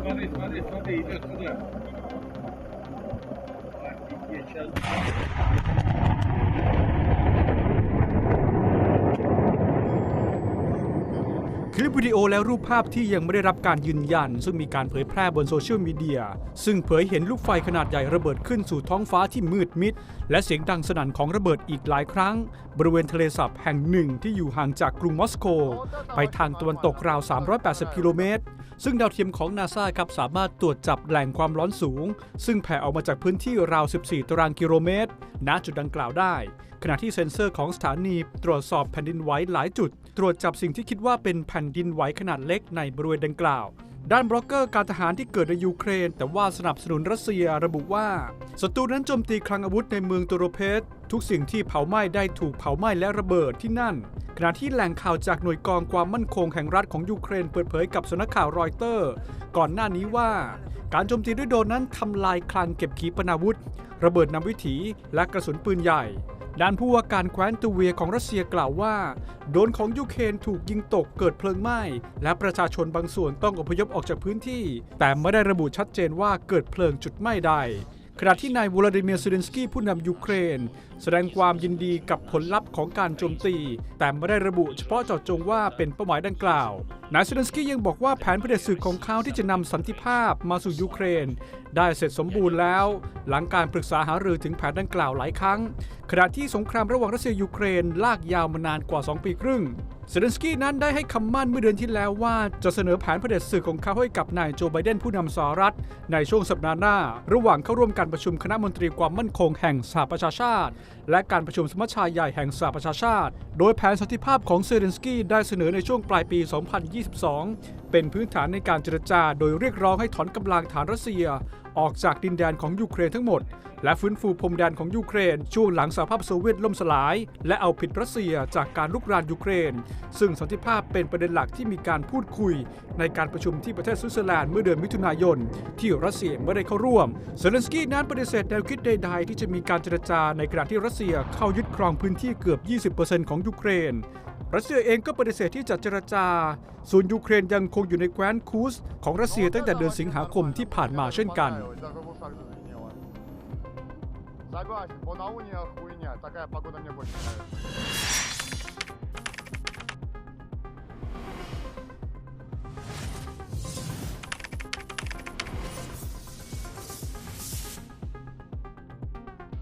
смотри, смотри, смотри, идет сюда. Офигеть, сейчас. ลิปวิดีโอและรูปภาพที่ยังไม่ได้รับการยืนยัน ซึ่งมีการเผยแพร่บนโซเชียลมีเดีย ซึ่งเผยเห็นลูกไฟขนาดใหญ่ระเบิดขึ้นสู่ท้องฟ้าที่มืดมิด และเสียงดังสนั่นของระเบิดอีกหลายครั้ง บริเวณทะเลสาบแห่งหนึ่งที่อยู่ห่างจากกรุงมอสโก ไปทางตะวันตกราว 380 กิโลเมตร ซึ่งดาวเทียมของนาซาครับสามารถตรวจจับแหล่งความร้อนสูง ซึ่งแผ่ออกมาจากพื้นที่ราว 14 ตารางกิโลเมตร ณ จุดดังกล่าวได้ ขณะที่เซ็นเซอร์ของสถานีตรวจสอบแผ่นดินไหวหลายจุด ตรวจจับสิ่งที่คิดว่าเป็นแผ่นดินไหวขนาดเล็กในบริเวณดังกล่าว ด้านบล็อกเกอร์การทหารที่เกิดในยูเครน แต่ว่าสนับสนุนรัสเซียระบุว่าศัตรูนั้นโจมตีคลังอาวุธในเมืองโตโรเพสทุกสิ่งที่เผาไหม้ได้ถูกเผาไหม้และระเบิดที่นั่น ขณะที่แหล่งข่าวจากหน่วยกองความมั่นคงแห่งรัฐของยูเครนเปิดเผยกับสำนักข่าวรอยเตอร์ ก่อนหน้านี้ว่า การโจมตีด้วยโดรนนั้นทำลายคลังเก็บขีปนาวุธ ระเบิดนำวิถีและกระสุนปืนใหญ่ ด้านผู้ว่าการแคว้นตูเวียของรัสเซียกล่าวว่า โดนของยูเครนถูกยิงตกเกิดเพลิงไหม้ และประชาชนบางส่วนต้องอพยพออกจากพื้นที่ แต่ไม่ได้ระบุชัดเจนว่าเกิดเพลิงจุดไหม้ใดขณะที่นายวลาดิเมียร์เซเลนสกี้ผู้นำยูเครน แสดงความยินดีกับผลลัพธ์ของการโจมตี แต่ไม่ได้ระบุเฉพาะเจาะจงว่าเป็นเป้าหมายดังกล่าวนายเซเลนสกี้ยังบอกว่าแผนเผด็จศึกของเขาที่จะนำสันติภาพมาสู่ยูเครน ได้เสร็จสมบูรณ์แล้ว หลังการปรึกษาหารือถึงแผนดังกล่าวหลายครั้ง ขณะที่สงครามระหว่างรัสเซียยูเครนลากยาวมานานกว่า 2 ปีครึ่งเซเลนสกี้นั้นได้ให้คำมั่นเมื่อเดือนที่แล้วว่าจะเสนอแผนเผด็จศึกของเขาให้กับนายโจไบเดนผู้นำสหรัฐ ในช่วงสัปดาห์หน้า ระหว่างเข้าร่วมการประชุมคณะมนตรีความมั่นคงแห่งสหประชาชาติ และการประชุมสมัชชาใหญ่แห่งสหประชาชาติ โดยแผนสันติภาพของเซเลนสกี้ได้เสนอในช่วงปลายปี 2022 เป็นพื้นฐานในการเจรจา โดยเรียกร้องให้ถอนกำลังฐานรัสเซีย ออกจากดินแดนของยูเครนทั้งหมด และฟื้นฟูพรมแดนของยูเครน ช่วงหลังสหภาพโซเวียตล่มสลาย และเอาผิดรัสเซียจากการลุกรานยูเครน ซึ่งสันติภาพเป็นประเด็นหลักที่มีการพูดคุย ในการประชุมที่ประเทศสวิตเซอร์แลนด์เมื่อเดือนมิถุนายน ที่รัสเซียไม่ได้เข้าร่วมเซเลนสกี้นั้นปฏิเสธแนวคิดใดๆที่จะมีการเจรจาในขณะที่รัสเซียเข้ายึดครองพื้นที่เกือบ 20%ของยูเครนรัสเซียเองก็ปฏิเสธที่จะเจรจา ส่วนยูเครนยังคงอยู่ในแคว้นคูสของรัสเซียตั้งแต่เดือนสิงหาคมที่ผ่านมาเช่นกัน Согласен, по науне хуйня, такая погода мне больше нравится.